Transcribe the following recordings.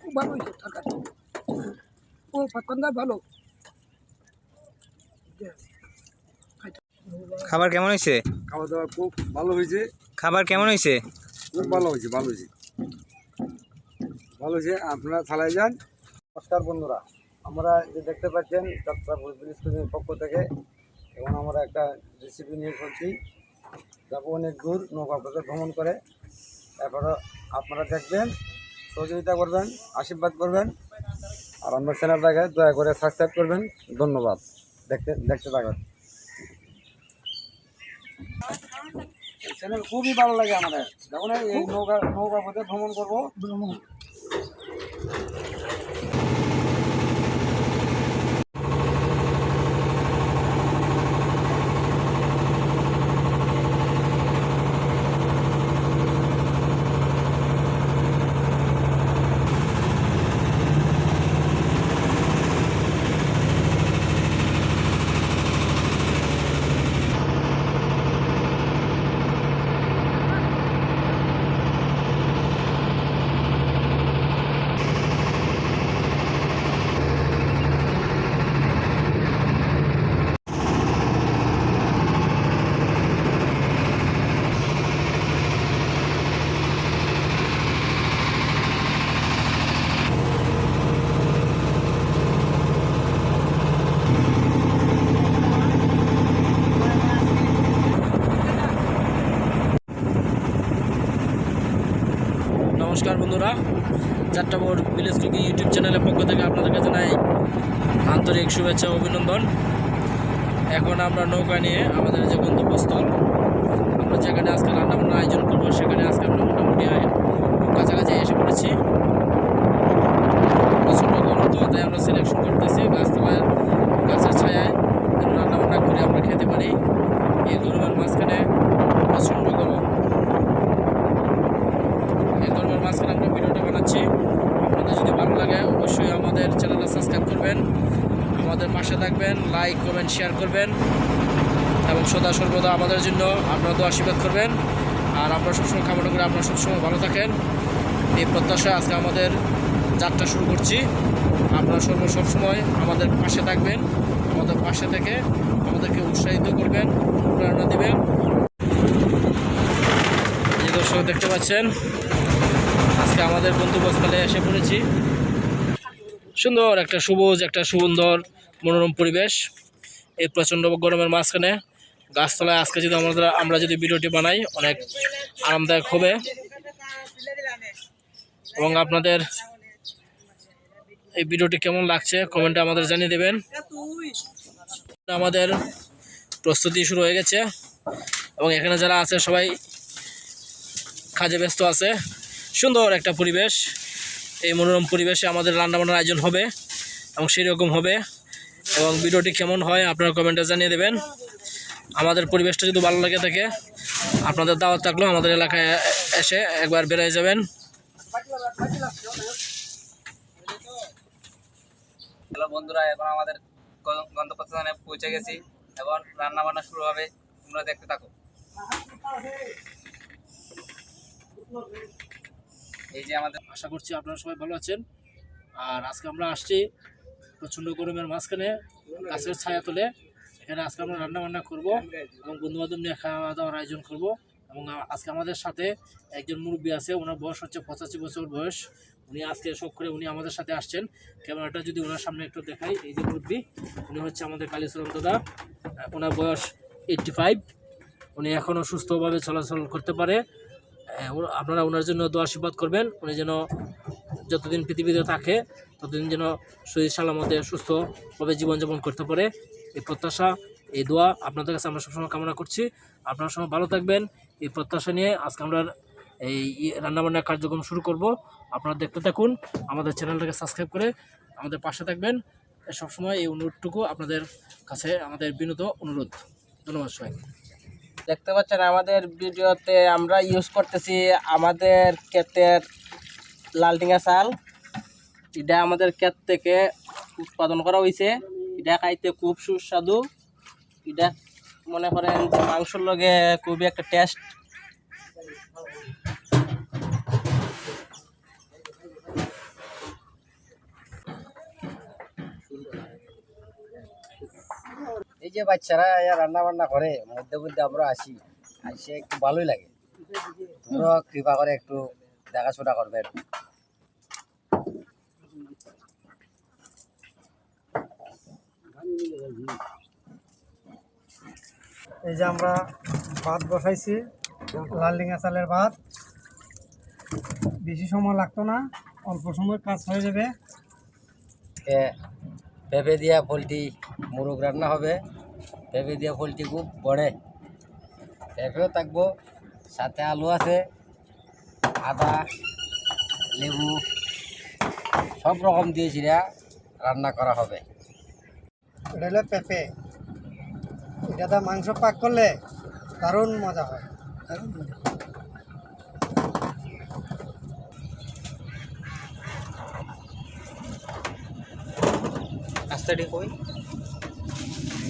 খুব ভালো হয়েছে টাকা ও পাকন্দা ভালো খাবার কেমন হয়েছে? খাওয়া দাওয়া খুব ভালো হয়েছে। খাবার কেমন হয়েছে? খুব ভালো হয়েছে ভালো হয়েছে। ভালো হয়েছে আপনারা চালাই যান। নমস্কার বন্ধুরা আমরা যে দেখতে পাচ্ছেন স্কুলের পক্ষ থেকে এবং আমরা একটা রেসিপি নিয়ে চলছি যাব অনেক দূর নৌকা পথে ভ্রমণ করে। এরপরে আপনারা দেখবেন, সহযোগিতা করবেন, আশীর্বাদ করবেন। আর আমার চ্যানেলটাকে দয়া করে সাবস্ক্রাইব করবেন। ধন্যবাদ। দেখতে দেখতে থাকবেন চ্যানেল খুবই ভালো লাগে আমাদের। যখন এই নৌকা নৌকা পথে ভ্রমণ করব। ভ্রমণ নমস্কার বন্ধুরা। যাত্রাপুর ভিলেজ কুকিং ইউটিউব চ্যানেলের পক্ষ থেকে আপনাদেরকে জানাই আন্তরিক শুভেচ্ছা অভিনন্দন। এখন আমরা নৌকা নিয়ে আমাদের যে গন্তব্যস্থল, আমরা যেখানে আজকে রান্নাবান্না আয়োজন করব, সেখানে আজকে আমরা মোটামুটি কাছাকাছি এসে পড়েছি। প্রচণ্ড গরম তো তাই আমরা সিলেকশন করতেছি গাছতলায় গাছের ছায়ায় যেন রান্নাবান্না করে আমরা খেতে পারি এই গরমের মাঝখানে প্রচণ্ড গরম এই গরমের মাঝখানে আমরা ভিডিওটা বানাচ্ছি আপনাদের যদি ভালো লাগে অবশ্যই আমাদের চ্যানেলটা সাবস্ক্রাইব করবেন আমাদের পাশে থাকবেন লাইক করবেন শেয়ার করবেন। এবং সদা সর্বদা আমাদের জন্য আপনারা তো আশীর্বাদ করবেন। আর আমরা সবসময় কামনা করি আপনারা সবসময় ভালো থাকেন। এই প্রত্যাশায় আজকে আমাদের যাত্রা শুরু করছি। আপনারা সর্ব সবসময় আমাদের পাশে থাকবেন, আমাদের পাশে থেকে আমাদেরকে উৎসাহিত করবেন অনুপ্রেরণা দেবেন। যে দর্শক, দেখতে পাচ্ছেন, আজকে আমাদের গন্তব্যস্থলে এসে পড়েছি। সুন্দর একটা সবুজ, একটা সুন্দর মনোরম পরিবেশ। এই প্রচণ্ড গরমের মাঝখানে গাছতলায় আজকে যদি আমাদের আমরা যদি ভিডিওটি বানাই, অনেক আরামদায়ক হবে। এবং আপনাদের এই ভিডিওটি কেমন লাগছে, কমেন্টে আমাদের জানিয়ে দেবেন। আমাদের প্রস্তুতি শুরু হয়ে গেছে। এবং এখানে যারা আছে, সবাই কাজে ব্যস্ত আছে। সুন্দর একটা পরিবেশ। এই মনোরম পরিবেশে আমাদের রান্নাবান্নার আয়োজন হবে এবং সেই রকম হবে। এবং ভিডিওটি কেমন হয় আপনারা কমেন্টে জানিয়ে দেবেন। আমাদের পরিবেশটা যদি ভালো লাগে থাকে আপনাদের দাওয়াত থাকলেও আমাদের এলাকায় এসে একবার বেড়ে যাবেন। হ্যালো বন্ধুরা এখন আমাদের গন্তব্যস্থানে পৌঁছে গেছি এখন রান্না বান্না শুরু হবে। তোমরা দেখতে থাকো। এই যে আমাদের আশা করছি আপনারা সবাই ভালো আছেন। আর আজকে আমরা আসছি প্রচণ্ড গরমের মাঝখানে গাছের ছায়া তোলে। এখানে আজকে আমরা রান্না বান্না করব এবং বন্ধুবান্ধব নিয়ে খাওয়া দাওয়ার আয়োজন করব এবং আজকে আমাদের সাথে একজন মুরব্বী আছে, ওনার বয়স হচ্ছে পঁচাশি বছর বয়স। উনি আজকে শখ করে উনি আমাদের সাথে আসছেন। ক্যামেরাটা যদি ওনার সামনে একটু দেখাই, এই যে মুরব্বী, উনি হচ্ছে আমাদের কালীচরণ দাদা। ওনার বয়স এইটটি ফাইভ। উনি এখনও সুস্থভাবে চলাচল করতে পারে। আপনারা ওনার জন্য দোয়া আশীর্বাদ করবেন। উনি যেন যতদিন পৃথিবীতে থাকে ততদিন যেন শরীর সালামতে সুস্থভাবে জীবনযাপন করতে পারে। এই প্রত্যাশা, এই দোয়া আপনাদের কাছে আমরা সবসময় কামনা করছি। আপনারা সবাই ভালো থাকবেন। এই প্রত্যাশা নিয়ে আজকে আমরা এই রান্নাবান্নার কার্যক্রম শুরু করব। আপনারা দেখতে থাকুন, আমাদের চ্যানেলটাকে সাবস্ক্রাইব করে আমাদের পাশে থাকবেন। সবসময় এই অনুরোধটুকু আপনাদের কাছে আমাদের বিনোদ অনুরোধ। ধন্যবাদ সবাই দেখতে পাচ্ছেন, আমাদের ভিডিওতে আমরা ইউজ করতেছি আমাদের ক্ষেতের লালটিঙা চাল। এটা আমাদের ক্ষেত থেকে উৎপাদন করা হয়েছে এটা খাইতে খুব সুস্বাদু। এটা মনে করেন যে মাংসর লগে খুবই একটা টেস্ট এই যে বাচ্চারা রান্না বান্না করে, মধ্যে মধ্যে আমরা আসি। আসে একটু ভালোই লাগে। তোমরা কৃপা করে একটু দেখাশোনা করবেন। এই যে আমরা ভাত বসাইছি লাল ডিঙা চালের ভাত। বেশি সময় লাগতো না, অল্প সময় কাজ হয়ে যাবে। পেঁপে দিয়া পোলট্রি মুরগ রান্না হবে। পেঁপে দিয়া পোলট্রি খুব বড়ে পেঁপেও থাকব, সাথে আলু আছে, আদা, লেবু, সব রকম দিয়ে চিরা রান্না করা হবে। এটা হলো পেঁপে এটাতে মাংস পাক করলে দারুণ মজা হয়। দারুণ মজা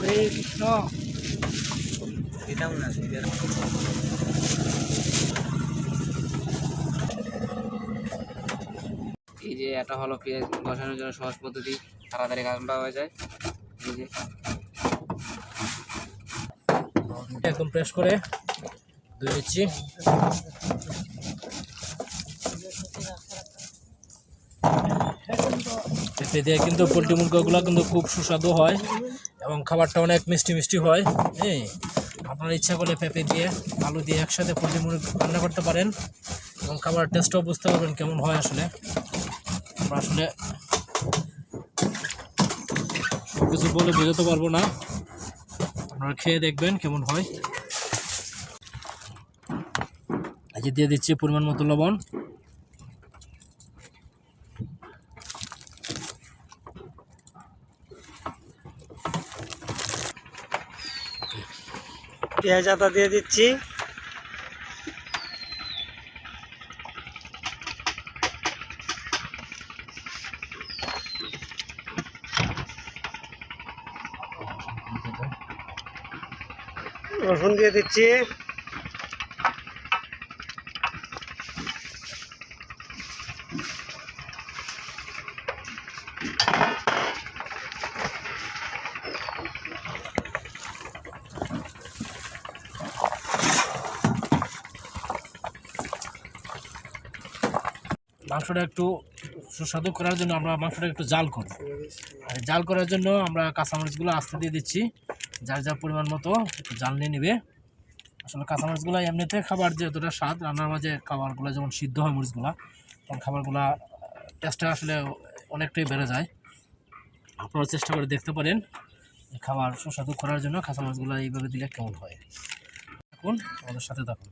হরে কৃষ্ণ। না এই যে এটা হলো পেঁয়াজ বসানোর জন্য সহজ পদ্ধতি। তাড়াতাড়ি কাজটা হয়ে যায়। একদম প্রেস করে ধুয়ে নিচ্ছি। পেঁপে দিয়ে কিন্তু পোলট্রি মুরগাগুলো কিন্তু খুব সুস্বাদু হয় এবং খাবারটা অনেক মিষ্টি মিষ্টি হয়। হ্যাঁ আপনার ইচ্ছা করলে পেঁপে দিয়ে, আলু দিয়ে একসাথে পোলট্রি মুরগি রান্না করতে পারেন এবং খাবার টেস্টও বুঝতে পারবেন কেমন হয় আসলে। আমরা আসলে সব কিছু বলে বোঝাতে পারব না। আপনারা খেয়ে দেখবেন কেমন হয়। যে দিয়ে দিচ্ছি পরিমাণ মতো লবণ। পেঁয়াজ আদা দিয়ে দিচ্ছি। রসুন দিয়ে দিচ্ছি। মাংসটা একটু সুস্বাদু করার জন্য আমরা মাংসটা একটু জাল করব। আর জাল করার জন্য আমরা কাঁচামরিচগুলো আস্তে দিয়ে দিচ্ছি। যার যার পরিমাণ মতো একটু জাল নিয়ে নেবে। আসলে কাঁচামরিচগুলো এমনিতে খাবার যে যতটা স্বাদ রান্নার মাঝে খাবারগুলো যেমন সিদ্ধ হয় মরিচগুলা তখন খাবারগুলা টেস্টটা আসলে অনেকটাই বেড়ে যায়। আপনারা চেষ্টা করে দেখতে পারেন খাবার সুস্বাদু করার জন্য কাঁচা মাছগুলো এইভাবে দিলে কেমন হয়। এখন আমাদের সাথে থাকুন।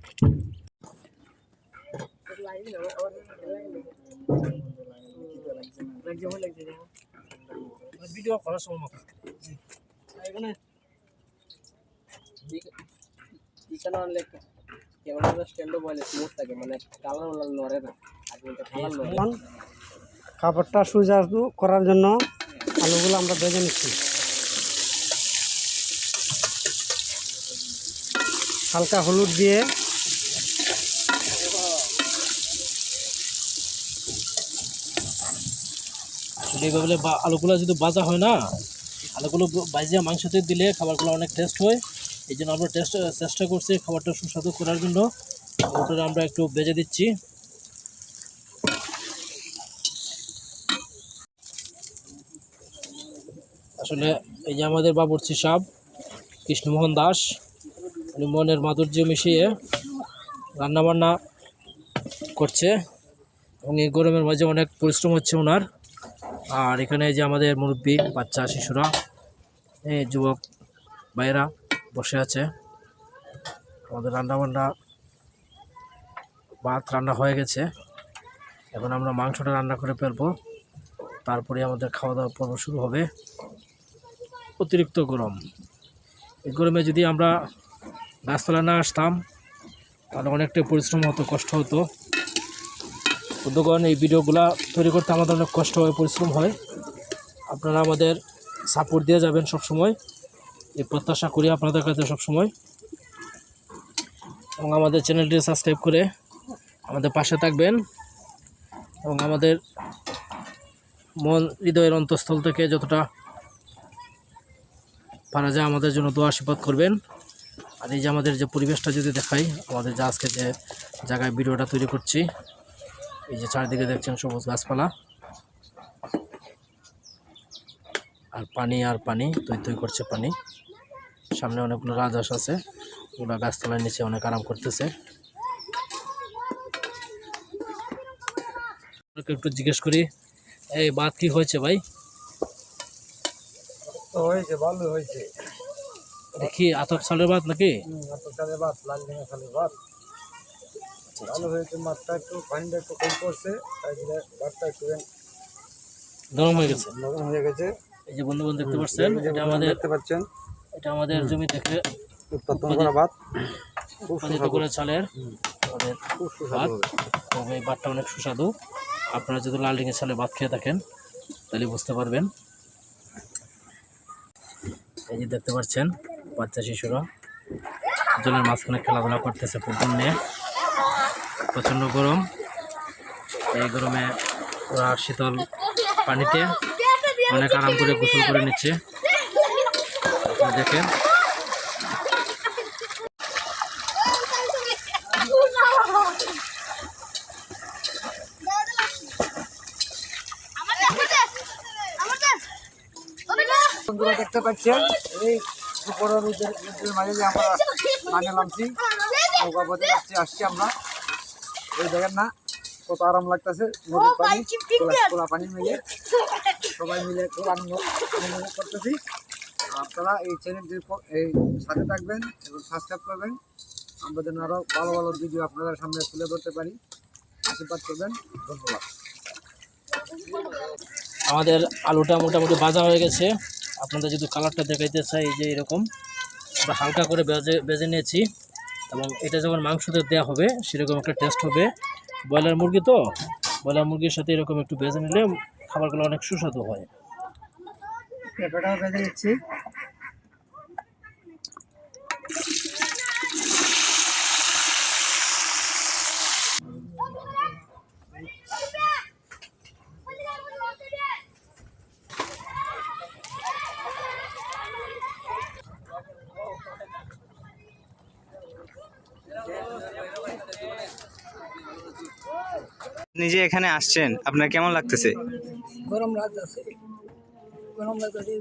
ভিডিও করার সময় মতো এখানে চিকেন আনলে ক্যামেরা স্ট্যান্ডও বলে স্মুথ থাকে মানে কালার নড়ে না আর কিন্তু কালার নড়ে এখন করার জন্য আলুগুলো আমরা ভেজে নিচ্ছি। হালকা হলুদ দিয়ে এইভাবে বা- আলুগুলো যদি বাজা হয় না আলুগুলো বাজিয়ে মাংসতে দিলে খাবারগুলো অনেক টেস্ট হয়। এই জন্য আমরা টেস্ট চেষ্টা করছি খাবারটা সুস্বাদু করার জন্য। ওটা আমরা একটু বেজে দিচ্ছি। আসলে এই যে আমাদের বাবুর্চি সাহ কৃষ্ণমোহন দাস, উনি মনের মাধুর্য মিশিয়ে রান্নাবান্না করছে। এবং এই গরমের মাঝে অনেক পরিশ্রম হচ্ছে ওনার। আর এখানে যে আমাদের মুরব্বী, বাচ্চা, শিশুরা, এই যুবক, ভাইয়েরা বসে আছে। আমাদের রান্না বান্না ভাত রান্না হয়ে গেছে। এখন আমরা মাংসটা রান্না করে ফেলব। তারপরে আমাদের খাওয়া দাওয়া পর্ব শুরু হবে। অতিরিক্ত গরম। এই গরমে যদি আমরা গাছতলা না আসতাম, তাহলে অনেকটাই পরিশ্রম হতো, কষ্ট হতো। বন্ধুগণ এই ভিডিওগুলো তৈরি করতে আমাদের অনেক কষ্ট হয়, পরিশ্রম হয়। আপনারা আমাদের সাপোর্ট দিয়ে যাবেন সব সময় এই প্রত্যাশা করি আপনাদের কাছে সব সময় এবং আমাদের চ্যানেলটি সাবস্ক্রাইব করে আমাদের পাশে থাকবেন। এবং আমাদের মন, হৃদয়ের অন্তঃস্থল থেকে যতটা পারা যায় আমাদের জন্য দোয়া আশীর্বাদ করবেন। আর এই যে আমাদের যে পরিবেশটা যদি দেখাই, আমাদের যে আজকে যে জায়গায় ভিডিওটা তৈরি করছি, এই যে চারিদিকে দেখছেন সবুজ গাছপালা। আর পানি আর পানি, তৈ তৈ করছে পানি। সামনে অনেকগুলো রাজহাঁস আছে। ওরা গাছতলার নিচে অনেক আরাম করতেছে। একটু জিজ্ঞেস করি এই বাদ কি হয়েছে ভাই? তো হয়েছে ভালো হয়েছে। দেখি আতপ সালের বাদ নাকি? এত চালে ভাত লাল ডিঙা চালের ভাত ভালো হয়েছে মাছটা একটু পানিটা একটু কম পড়ছে তাই ভাতটা একটু গরম হয়ে গেছে। নরম হয়ে গেছে। এই যে বন্ধু বন্ধু দেখতে পাচ্ছেন এটা আমাদের দেখতে পাচ্ছেন। এটা আমাদের জমি থেকে উৎপাদন করা ভাত। উৎপাদিত করে চালের আমাদের ভাত। তবে এই ভাতটা অনেক সুস্বাদু। আপনারা যদি লাল ডিঙের চালে ভাত খেয়ে থাকেন তাহলে বুঝতে পারবেন। এই যে দেখতে পাচ্ছেন বাচ্চা শিশুরা জলের মাঝখানে খেলাধুলা করতেছে ফুটবল নিয়ে প্রচণ্ড গরম। এই গরমে ওরা শীতল পানিতে অনেক আরাম করে গোসল করে নিচ্ছে। দেখেন। বন্ধুরা দেখতে পাচ্ছেন এই দুপুরের রোদের মাঝে যে আমরা নামে নামছি নৌকা পথে যাচ্ছি আসছি আমরা। এই দেখেন না কত আরাম লাগতেছে নদীর পানি খোলা পানি মিলে সবাই মিলে খুব আনন্দ করতেছি। আপনারা এই চ্যানেলটির এই সাথে থাকবেন এবং সাবস্ক্রাইব করবেন। আমরা যেন আরও ভালো ভালো ভিডিও আপনাদের সামনে তুলে ধরতে পারি। আশীর্বাদ করবেন। ধন্যবাদ। আমাদের আলুটা মোটামুটি ভাজা হয়ে গেছে। আপনাদের যদি কালারটা দেখাইতে চাই এই যে এরকম। আমরা হালকা করে বেজে বেজে নিয়েছি। এবং এটা যখন মাংসতে দেওয়া হবে সেরকম একটা টেস্ট হবে। ব্রয়লার মুরগি তো? ব্রয়লার মুরগির সাথে এরকম একটু বেজে নিলে খাবারগুলো অনেক সুস্বাদু হয়। পেঁপেটাও বেঁধে নিচ্ছি। নিজে এখানে আসছেন? আপনার কেমন লাগতেছে? গরম লাগতেছে। গরম লাগতেছে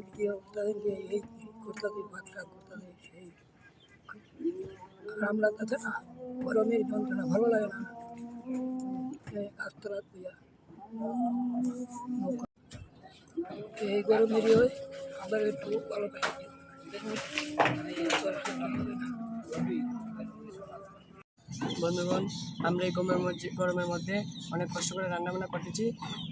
যে এই না? গরমের যন্ত্রণা ভালো লাগে না। দিয়া। এই গরমেরই হয়, আবার একটু ভালো বন্ধুগণ, আমরা এই গরমের মধ্যে গরমের মধ্যে অনেক কষ্ট করে রান্না বান্না করতেছি।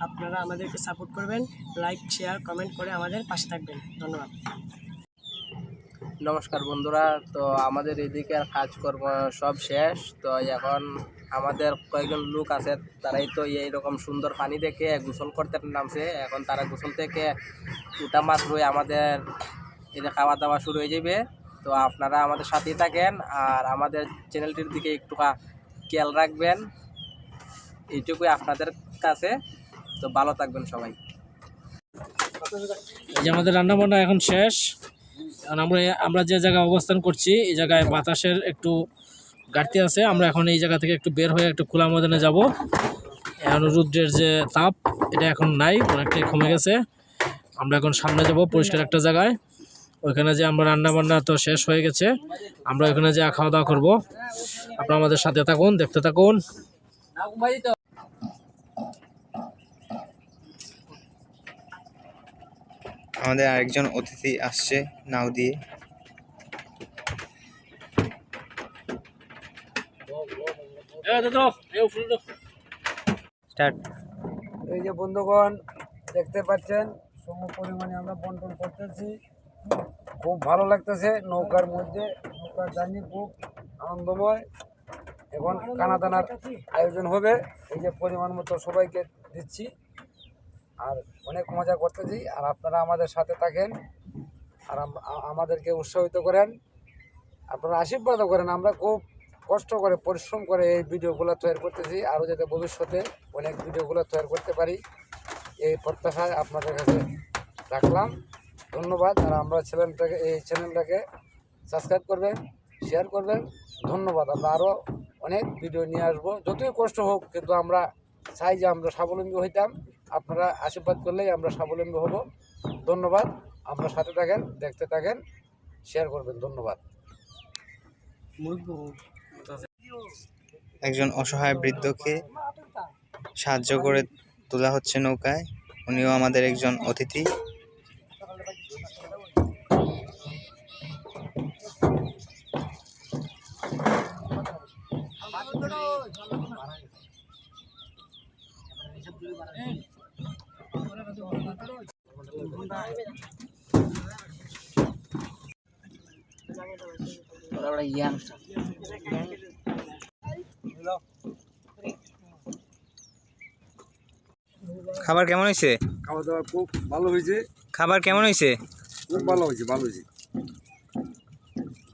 আপনারা আমাদেরকে সাপোর্ট করবেন লাইক শেয়ার কমেন্ট করে আমাদের পাশে থাকবেন। ধন্যবাদ। নমস্কার বন্ধুরা, তো আমাদের এদিকে কাজকর্ম সব শেষ। তো এখন আমাদের কয়েকজন লোক আছে, তারাই তো এইরকম সুন্দর পানি দেখে গোসল করতে নামছে। এখন তারা গোসল থেকে উঠা মাত্রই আমাদের এদের খাওয়া দাওয়া শুরু হয়ে যাবে। তো আপনারা আমাদের সাথেই থাকেন আর আমাদের চ্যানেলটির দিকে একটু খেয়াল রাখবেন। এইটুকুই আপনাদের কাছে। তো ভালো থাকবেন সবাই। যে আমাদের রান্না বান্না এখন শেষ। এখন আমরা আমরা যে জায়গায় অবস্থান করছি, এই জায়গায় বাতাসের একটু ঘাটতি আছে। আমরা এখন এই জায়গা থেকে একটু বের হয়ে একটু খোলা ময়দানে যাব। এখন রুদ্রের যে তাপ, এটা এখন নাই, অনেকটাই কমে গেছে। আমরা এখন সামনে যাব পরিষ্কার একটা জায়গায়। ওইখানে যে আমরা রান্না বান্না তো শেষ হয়ে গেছে আমরা ওইখানে যে খাওয়া দাওয়া করব। আপনারা আমাদের সাথে থাকুন দেখতে থাকুন। আমাদের আরেকজন অতিথি আসছে নাও দিয়ে। এই যে বন্ধুগণ দেখতে পাচ্ছেন সম পরিমাণে আমরা বন্টন করতেছি। খুব ভালো লাগতেছে নৌকার মধ্যে, নৌকার জার্নি খুব আনন্দময়। এখন কানা দানার আয়োজন হবে, এই যে পরিমাণ মতো সবাইকে দিচ্ছি। আর অনেক মজা করতেছি, আর আপনারা আমাদের সাথে থাকেন, আর আমাদেরকে উৎসাহিত করেন। আপনারা আশীর্বাদও করেন, আমরা খুব কষ্ট করে, পরিশ্রম করে এই ভিডিওগুলো তৈরি করতেছি। আরও যাতে ভবিষ্যতে অনেক ভিডিওগুলো তৈরি করতে পারি, এই প্রত্যাশায় আপনাদের কাছে রাখলাম। ধন্যবাদ আর আমরা চ্যানেলটাকে এই চ্যানেলটাকে সাবস্ক্রাইব করবেন শেয়ার করবেন। ধন্যবাদ। আমরা আরও অনেক ভিডিও নিয়ে আসব। যতই কষ্ট হোক, কিন্তু আমরা চাই যে আমরা স্বাবলম্বী হইতাম। আপনারা আশীর্বাদ করলেই আমরা স্বাবলম্বী হব। ধন্যবাদ। আপনার সাথে থাকেন, দেখতে থাকেন শেয়ার করবেন। ধন্যবাদ। একজন অসহায় বৃদ্ধকে সাহায্য করে তোলা হচ্ছে নৌকায়। উনিও আমাদের একজন অতিথি। খাবার কেমন হয়েছে? খাওয়া দাওয়া খুব ভালো হয়েছে। খাবার কেমন হয়েছে? খুব ভালো হয়েছে ভালো হয়েছে।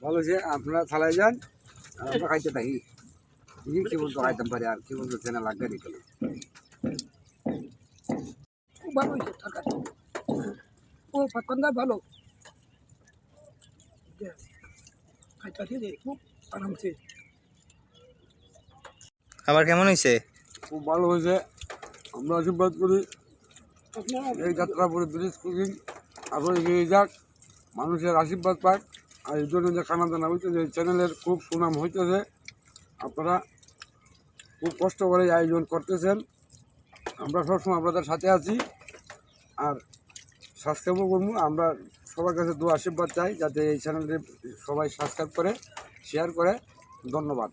ভালো হয়েছে আপনারা থালায় যান আমরা খাইতে থাকি। দেখি কি বলতো খাইতাম পারি আর কি বলতো চেনা লাগবে নি খুব ভালো হয়েছে তরকারি ও পাকন্দা ভালো? খাইতে খুব আরামসে। খাবার কেমন হয়েছে? খুব ভালো হয়েছে। আমরা আশীর্বাদ করি। এই যাত্রা যাত্রাপুরে ব্রিজ কুকিং আরও এগিয়ে যাক, মানুষের আশীর্বাদ পাক। আর এই জন্য যে খানা দানা হইতেছে, এই চ্যানেলের খুব সুনাম হইতেছে। আপনারা খুব কষ্ট করে আয়োজন করতেছেন। আমরা সবসময় আপনাদের সাথে আছি। আর সাবস্ক্রাইবও করব। আমরা সবার কাছে দু আশীর্বাদ চাই, যাতে এই চ্যানেলটি সবাই সাবস্ক্রাইব করে, শেয়ার করে। ধন্যবাদ।